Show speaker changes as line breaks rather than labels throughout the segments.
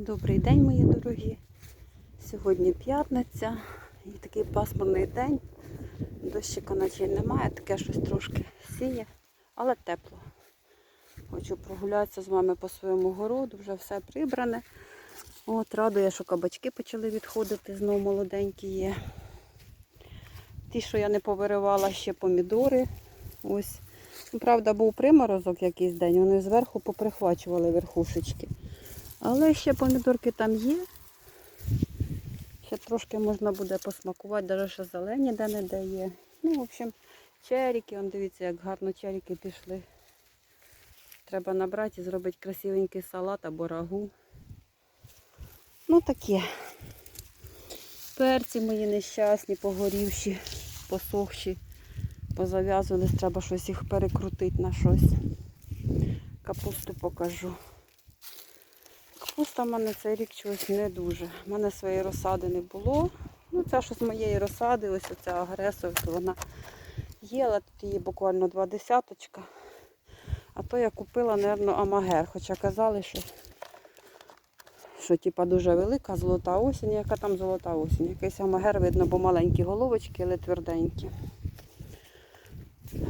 Добрий день, мої дорогі. Сьогодні п'ятниця і такий пасмурний день. Дощика наче немає, таке щось трошки сіє, але тепло. Хочу прогулятися з вами по своєму городу, вже все прибране. От, радує, що кабачки почали відходити, знову молоденькі є. Ті, що я не повиривала, ще помідори. Ось. Ну, Правда, був приморозок якийсь день, вони зверху поприхвачували верхушечки. Але ще помідорки там є. Ще трошки можна буде посмакувати, навіть ще зелені де-не-де є. Ну, в общем, черіки, он дивіться, як гарно черіки пішли. Треба набрати і зробити красивенький салат або рагу. Ну таке. Перці мої нещасні, погорівші, посохші, позав'язувались, треба щось їх перекрутити на щось. Капусту покажу. Капуста в мене цей рік чогось не дуже. У мене своєї розсади не було. Ну, це що з моєї розсади, ось оця агресор, то вона але тут її буквально два десяточка. А то я купила, мабуть, амагер. Хоча казали, що, що типа, дуже велика золота осінь. Яка там золота осінь? Якийсь амагер видно, бо маленькі головочки, але тверденькі.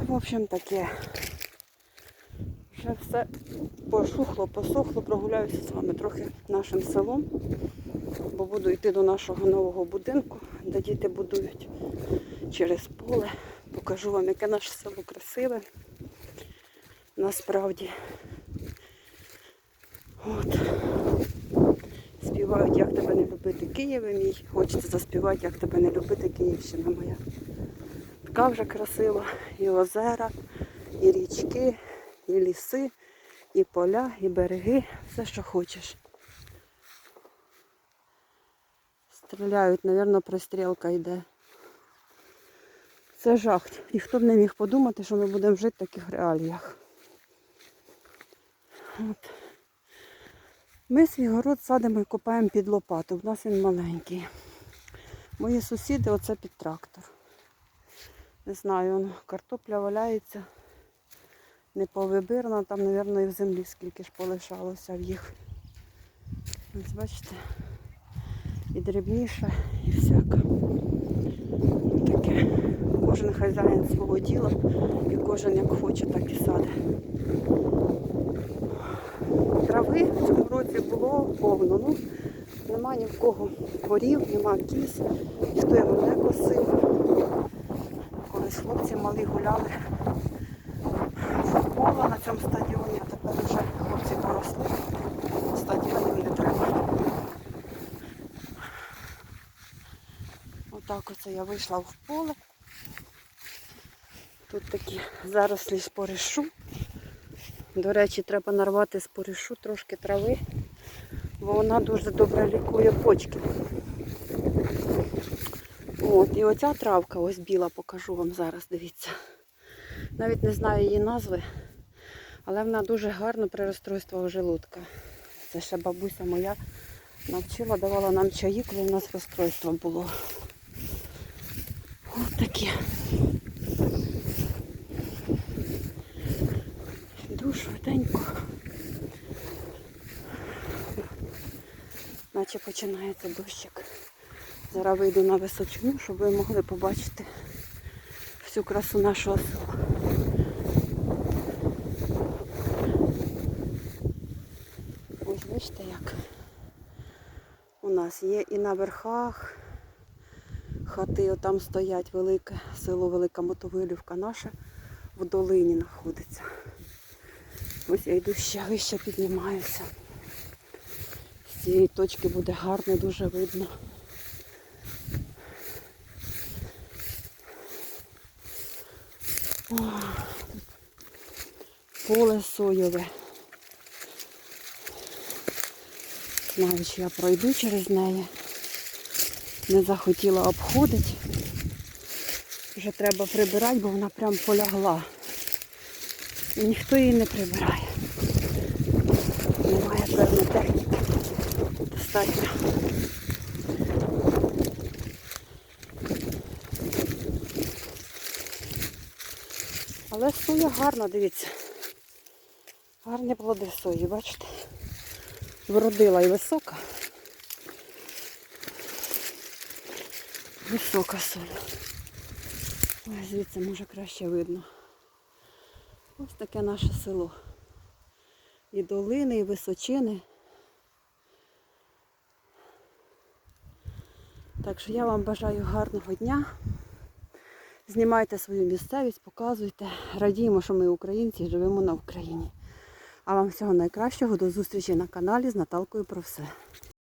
В общем, таке. Вже все пошухло, посохло, прогуляюся з вами трохи нашим селом, бо буду йти до нашого нового будинку, де діти будують через поле. Покажу вам, яке наше село красиве. Насправді. От. Співають, як тебе не любити Києве мій. Хочеться заспівати, як тебе не любити Київщина моя. Така вже красива. І озера, і річки, і ліси, і поля, і береги, все, що хочеш. Стріляють, мабуть, пристрілка йде. Це жах. Ніхто б не міг подумати, що ми будемо жити в таких реаліях. От. Ми свій город садимо і копаємо під лопату. У нас він маленький. Мої сусіди оце під трактор. Не знаю, картопля валяється не повибирана, там, мабуть, і в землі скільки ж полишалося в їх. Ось бачите, і дрібніше, і всяка. Таке. Кожен хазяїн свого діла і кожен як хоче, так і саде. Трави в цьому році було повно. Ну, нема ні в кого корів, нема кіз, ніхто його не косив. Колись хлопці малі гуляли футболу на цьому стадіоні, а тепер вже хлопці поросли. Стадіонів не треба. Отак оце я вийшла в поле. Тут такі зарослі споришу. До речі, треба нарвати споришу трошки трави, бо вона дуже добре лікує почки. От, і оця травка, ось біла, покажу вам зараз, дивіться. Навіть не знаю її назви, але вона дуже гарна при розстройствах желудка. Це ще бабуся моя навчила, давала нам чаї, коли в нас розстройство було. Ось таке. Йду швиденько. Наче починається дощик. Зараз вийду на височину, щоб ви могли побачити всю красу нашого села. Ось бачите як у нас є і на верхах хати, отам стоять велике село Велика Мотовилівка наше в долині знаходиться. Ось я йду ще вище піднімаюся. З цієї точки буде гарно, дуже видно. О, тут поле соєве. Знаю, що я пройду через неї. Не захотіла обходити. Вже треба прибирати, бо вона прям полягла. І ніхто її не прибирає. Немає певної техніки. Достатньо. Але соя гарна, дивіться. Гарні плоди сої, бачите? Вродила і висока. Висока соль. Ой, звідси може краще видно. Ось таке наше село. І долини, і височини. Так що я вам бажаю гарного дня. Знімайте свою місцевість, показуйте. Радіємо, що ми українці живемо на Україні. А вам всього найкращого. До зустрічі на каналі з Наталкою про все.